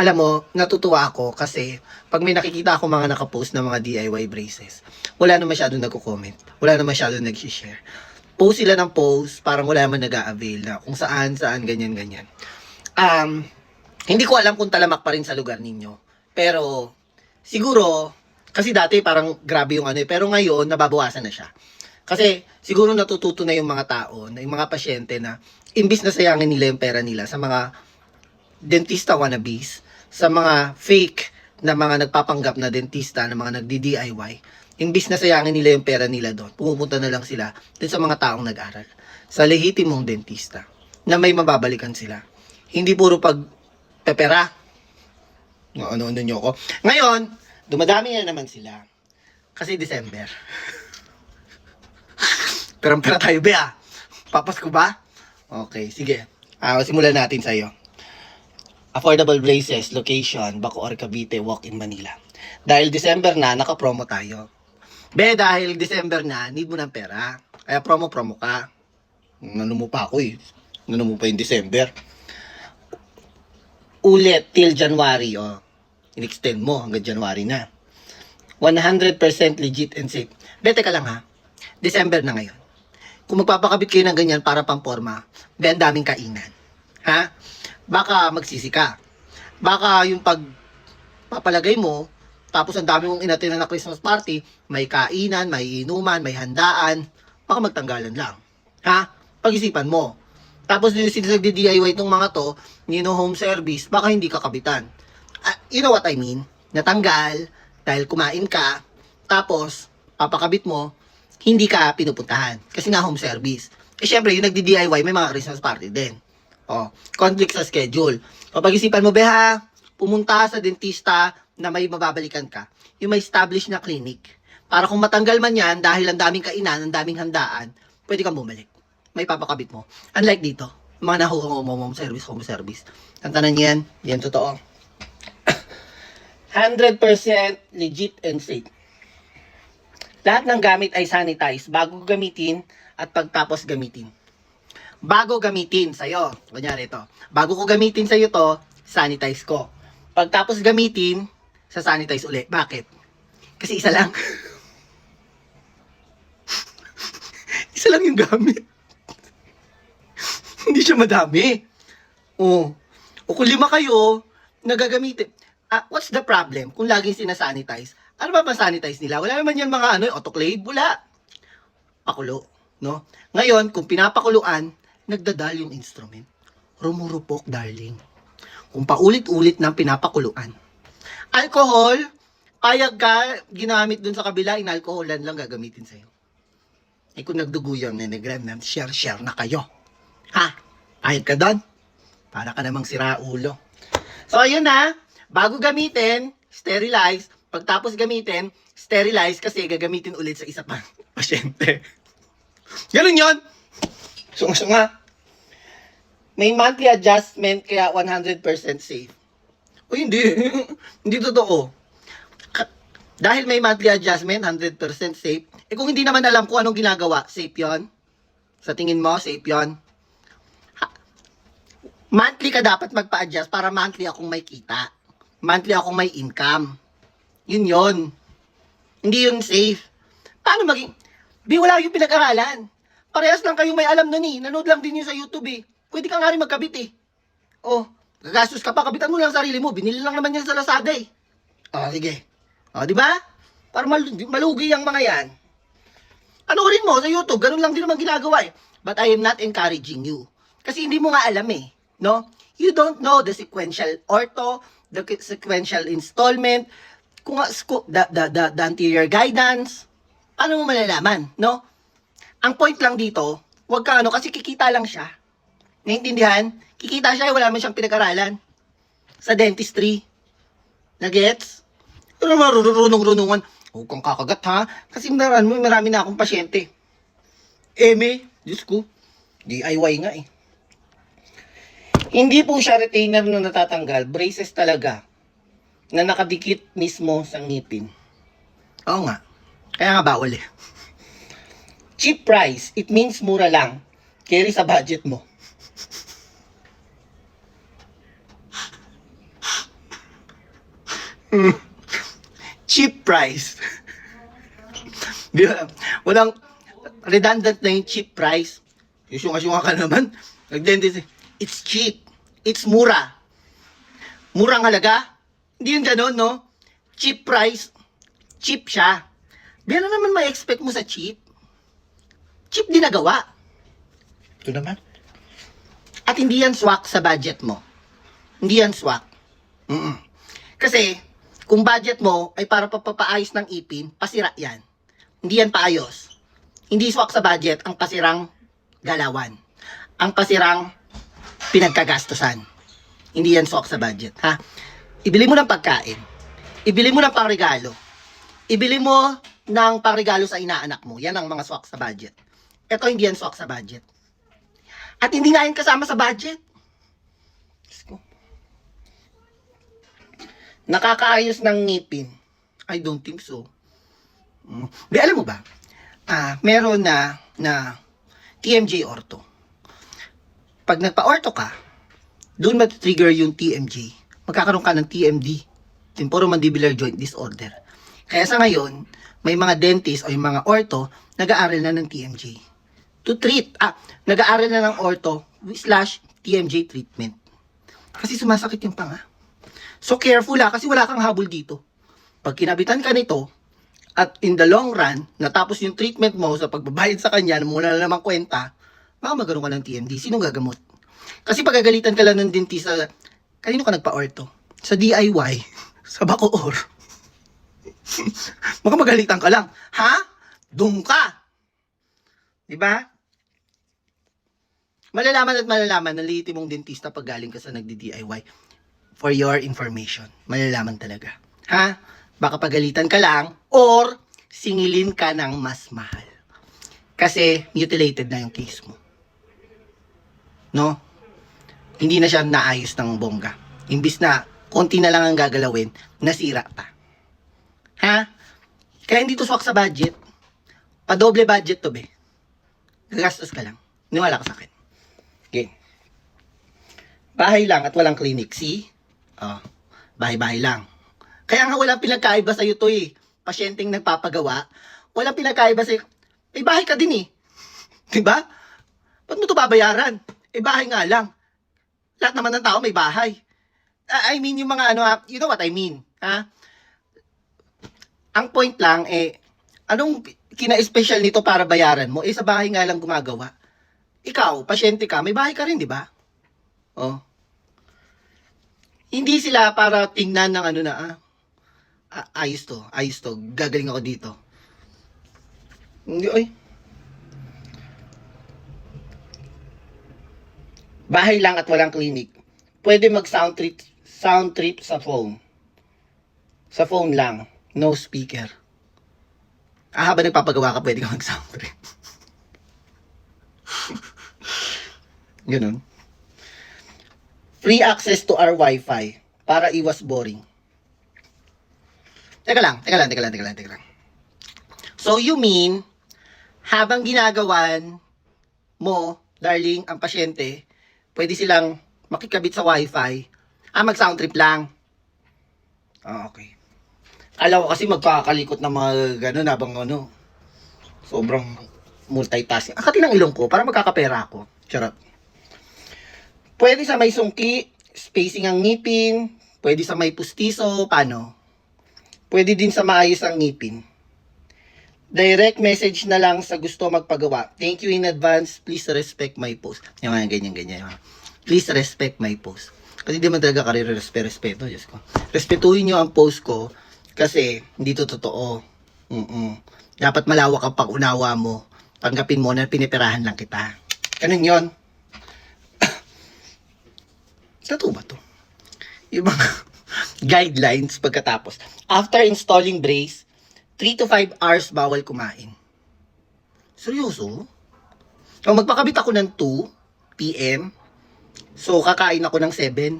alam mo, natutuwa ako kasi pag may nakikita ako mga nakapost na mga DIY braces, wala na masyado nagko-comment. Wala na masyado nag-share. Post sila ng post, parang wala naman nag-a-avail na kung saan, saan, ganyan, ganyan. Um, hindi ko alam kung talamak pa rin sa lugar ninyo. Pero, siguro, kasi dati parang grabe yung ano eh, pero ngayon, nababawasan na siya. Kasi, siguro natututo na yung mga tao, na yung mga pasyente na, imbis na sayangin nila yung pera nila sa mga dentista wannabes, sa mga fake na mga nagpapanggap na dentista, na mga nagdi-DIY, imbis na sayangin nila yung pera nila doon, pumupunta na lang sila dun sa mga taong nag-aral. Sa lehitimong dentista, na may mababalikan sila. Hindi puro pag pepera. Ano-ano nyo ako. Ngayon, dumadami na naman sila. Kasi December. Perang-pera tayo, be ah. Papas ko ba? Okay, sige. Ah, simulan natin sa'yo. Affordable braces, location, Bacoor, Cavite, walk in Manila. Dahil December na, naka-promo tayo. Be, dahil December na, need mo ng pera. Kaya promo-promo ka. Ano mo pa ako eh. Ano mo pa yung December. Ulit till January, oh. In-extend mo hanggang January na. 100% legit and safe. Be, teka lang ha. December na ngayon. Kung magpapakabit kayo ng ganyan para pamporma, be, ang daming kainan. Ha? Baka magsisi ka. Baka yung pag papalagay mo, tapos ang dami mong inatin na Christmas party, may kainan, may inuman, may handaan, baka magtanggalan lang. Ha? Pag-isipan mo. Tapos yung sila nagdi-DIY itong mga to, nino home service, baka hindi ka kabitan. Ah, you know what I mean? Natanggal, dahil kumain ka, tapos, papakabit mo, hindi ka pinupuntahan. Kasi nga home service. Eh syempre, yung nagdi-DIY, may mga Christmas party din. Oh, conflict sa schedule. O pag-isipan mo, beha, pumunta sa dentista na may mababalikan ka. Yung may established na clinic. Para kung matanggal man yan, dahil ang daming kainan, ang daming handaan, pwede kang bumalik. May papakabit mo. Unlike dito, mga nahuhong home service, home service. Ang tanan yan, yan totoo. 100% legit and safe. Lahat ng gamit ay sanitize bago gamitin at pagtapos gamitin. Bago gamitin sa'yo, kunyari ito, bago ko gamitin sa'yo to, sanitize ko. Pagtapos gamitin, sa sanitize uli. Bakit? Kasi isa lang. isa lang yung gamit. Hindi siya madami. Oh. O kung lima kayo, nagagamitin. Ah, what's the problem kung laging sinasanitize? Ano ba pa-sanitize nila? Wala naman yan mga ano, autoclave, wala. Pakulo, no? Ngayon, kung pinapakuluan, nagdadal yung instrument. Rumurupok, darling. Kung paulit-ulit ng pinapakuluan. Alcohol, payag ka, ginamit dun sa kabila, inalcoholan lang gagamitin sa'yo. Eh kung nagdugo yung nenegram na, share-share na kayo. Ha? Payag ka doon? Para ka namang sira ulo. So, ayun na. Bago gamitin, sterilize. Pagtapos gamitin, sterilize kasi gagamitin ulit sa isa pang pasyente. Ganun yon. Sunga-sunga. May monthly adjustment kaya 100% safe. O hindi. hindi totoo. Dahil may monthly adjustment, 100% safe. Eh kung hindi naman alam kung anong ginagawa, safe yon? Sa tingin mo, safe yon? Monthly ka dapat magpa-adjust para monthly akong may kita. Monthly akong may income. Yun yon. Hindi yun safe. Paano maging... Di wala yung pinag-aralan. Parehas lang kayong may alam nun eh. Nanood lang din yun sa YouTube eh. Pwede ka nga rin magkabit eh. Oh, gagastos ka pa, kabitan mo lang ang sarili mo. Binili lang naman yan sa Lazada eh. Oh, sige. Oh, di ba? Para mal- malugi ang mga yan. Ano rin mo sa YouTube, ganun lang din naman ginagawa eh. But I am not encouraging you. Kasi hindi mo nga alam eh. No? You don't know the sequential ortho, the sequential installment, kung the, the, the, the anterior guidance. Ano mo malalaman, no? Ang point lang dito, wag ka ano, kasi kikita lang siya. Naintindihan? Kikita siya, wala man siyang pinag-aralan. Sa dentistry. Nagets? Pero marunong-runungan. Huwag kang kakagat ha. Kasi marami, marami na akong pasyente. Eme, Diyos ko. DIY nga eh. Hindi po siya retainer na natatanggal. Braces talaga. Na nakadikit mismo sa ngipin. Oo nga. Kaya nga bawal eh. Cheap price. It means mura lang. Carry sa budget mo. cheap price. Di ba? Walang redundant na yung cheap price. Yusyunga-syunga ka naman. Nag-dentist, it's cheap. It's mura. Murang halaga? Hindi yun ganun, no? Cheap price. Cheap siya. Ano naman may expect mo sa cheap? Cheap din nagawa. Ito naman. At hindi yan swak sa budget mo. Hindi yan swak. Mm-mm. Kasi, kung budget mo ay para papapaayos ng ipin, pasira yan. Hindi yan paayos. Hindi swak sa budget ang pasirang galawan. Ang pasirang pinagkagastusan. Hindi yan swak sa budget, ha? Ibili mo ng pagkain. Ibili mo ng pangregalo. Ibili mo ng pangregalo sa inaanak mo. Yan ang mga swak sa budget. Ito hindi yan swak sa budget. At hindi nga yan kasama sa budget. Diyos ko. Nakakaayos ng ngipin. I don't think so. Di, alam mo ba? Ah, meron na na TMJ ortho. Pag nagpa-ortho ka, doon mat-trigger yung TMJ. Magkakaroon ka ng TMD, temporomandibular joint disorder. Kaya sa ngayon, may mga dentist o yung mga ortho, nag-aaral na ng TMJ. To treat, ah, nag-aaral na ng ortho slash TMJ treatment. Kasi sumasakit yung panga. So careful ha, kasi wala kang habol dito. Pag kinabitan ka nito, at in the long run, natapos yung treatment mo sa pagbabayad sa kanya, muna na naman kwenta, baka magkaroon ka ng TMD. Sinong gagamot? Kasi pagagalitan ka lang ng dentista, kanino ka nagpa-ortho? Sa DIY? Sa Bacoor? baka magalitan ka lang. Ha? Doon ka! Diba? Malalaman at malalaman ng legitimong dentista pag galing ka sa nagdi-DIY. For your information. Malalaman talaga. Ha? Baka pagalitan ka lang or singilin ka ng mas mahal. Kasi mutilated na yung case mo. No? Hindi na siya naayos ng bongga. Imbis na konti na lang ang gagalawin, nasira pa. Ha? Kaya hindi to swak sa budget. Padoble budget to, be. Gagastos ka lang. Niwala ka sa akin. Okay. Bahay lang at walang clinic. See? Oh, bahay-bahay lang. Kaya nga walang pinagkaiba sa'yo to eh. Pasyenteng nagpapagawa. Walang pinagkaiba sa'yo. Eh, bahay ka din eh. Diba? Ba't mo to babayaran? Eh, bahay nga lang. Lahat naman ng tao may bahay. Ah, I mean, yung mga ano, ah, you know what I mean. Ha? Ang point lang, eh, anong kina-special nito para bayaran mo? Eh, sa bahay nga lang gumagawa. Ikaw, pasyente ka, may bahay ka rin, di ba? Oh. Hindi sila para tingnan ng ano na, ah, ah, ayos to, ayos to, gagaling ako dito. Hindi, ay. Bahay lang at walang clinic. Pwede mag sound trip, sound trip sa phone. Sa phone lang, no speaker. Ah, habang nagpapagawa ka, pwede ka mag sound trip. Ganun. Free access to our Wi-Fi para iwas boring. Teka lang, teka lang, teka lang, teka lang, teka lang. So you mean, habang ginagawan mo, darling, ang pasyente, pwede silang makikabit sa wifi, ah, mag-sound trip lang. Ah, okay. Alam ko kasi magkakalikot ng mga gano'n habang ano, sobrang multitasking. Ang kati ng ilong ko, para magkakapera ako. Charot. Pwede sa may sungki, spacing ang ngipin, pwede sa may pustiso, paano? Pwede din sa maayos ang ngipin. Direct message na lang sa gusto magpagawa. Thank you in advance. Please respect my post. Yung mga ganyan, ganyan. Please respect my post. Kasi di man talaga karera respeto, Diyos ko. Respetuhin nyo ang post ko kasi hindi to totoo. Mm-mm. Dapat malawak ang pag-unawa mo. Tanggapin mo na pinipirahan lang kita. Ganun yon. Totoo ba to? Yung mga guidelines pagkatapos. After installing brace, 3 to 5 hours bawal kumain. Seryoso? O magpakabit ako ng 2 p.m. So, kakain ako ng 7.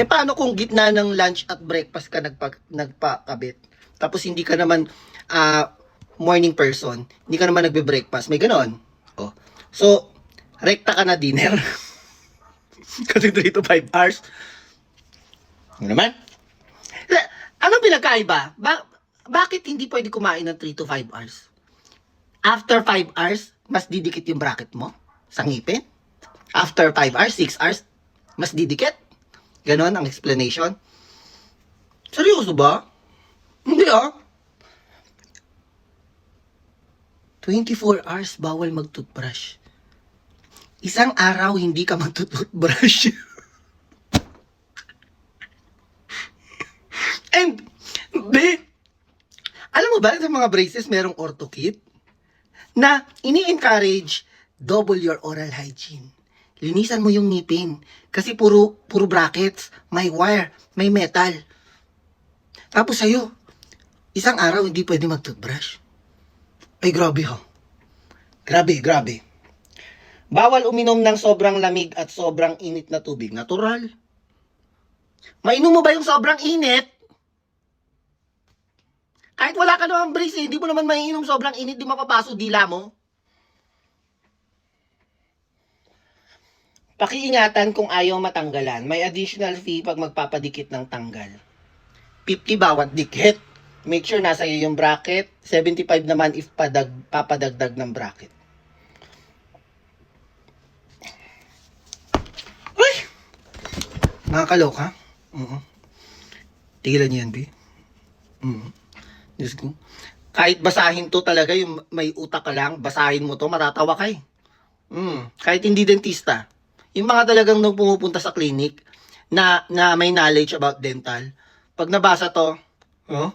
Eh, paano kung gitna ng lunch at breakfast ka nagpa, nagpakabit? Tapos, hindi ka naman ah, morning person. Hindi ka naman nagbe-breakfast. May ganon. Oh. So, rekta ka na dinner. Kasi 3 to 5 hours. Ano naman? Anong pinagkaiba? Ba- bakit hindi pwede kumain ng 3 to 5 hours? After 5 hours, mas didikit yung bracket mo sa ngipin? After 5 hours, 6 hours, mas didikit? Ganon ang explanation. Seryoso ba? Hindi ah. 24 hours bawal mag-toothbrush. Isang araw hindi ka mag-toothbrush. And, be, alam mo ba sa mga braces merong ortho kit na ini-encourage double your oral hygiene. Linisan mo yung ngipin kasi puro puro brackets, may wire, may metal. Tapos sa'yo, isang araw hindi pwede mag-toothbrush. Ay, grabe ha. Grabe, grabe. Bawal uminom ng sobrang lamig at sobrang init na tubig. Natural. Mainom mo ba yung sobrang init? Kahit wala ka naman brace, eh, hindi mo naman maiinom sobrang init, di mapapaso dila mo. Pakiingatan kung ayaw matanggalan. May additional fee pag magpapadikit ng tanggal. 50 bawat dikit. Make sure nasa iyo yung bracket. 75 naman if padag, papadagdag ng bracket. Nakakaloka. Oo. Tigilan niyo yan, B. Mm. Diyos ko. Kahit basahin to talaga, yung may utak ka lang, basahin mo to, matatawa ka eh. Mm. Kahit hindi dentista. Yung mga talagang nung pumupunta sa clinic na, na may knowledge about dental, pag nabasa to, oh,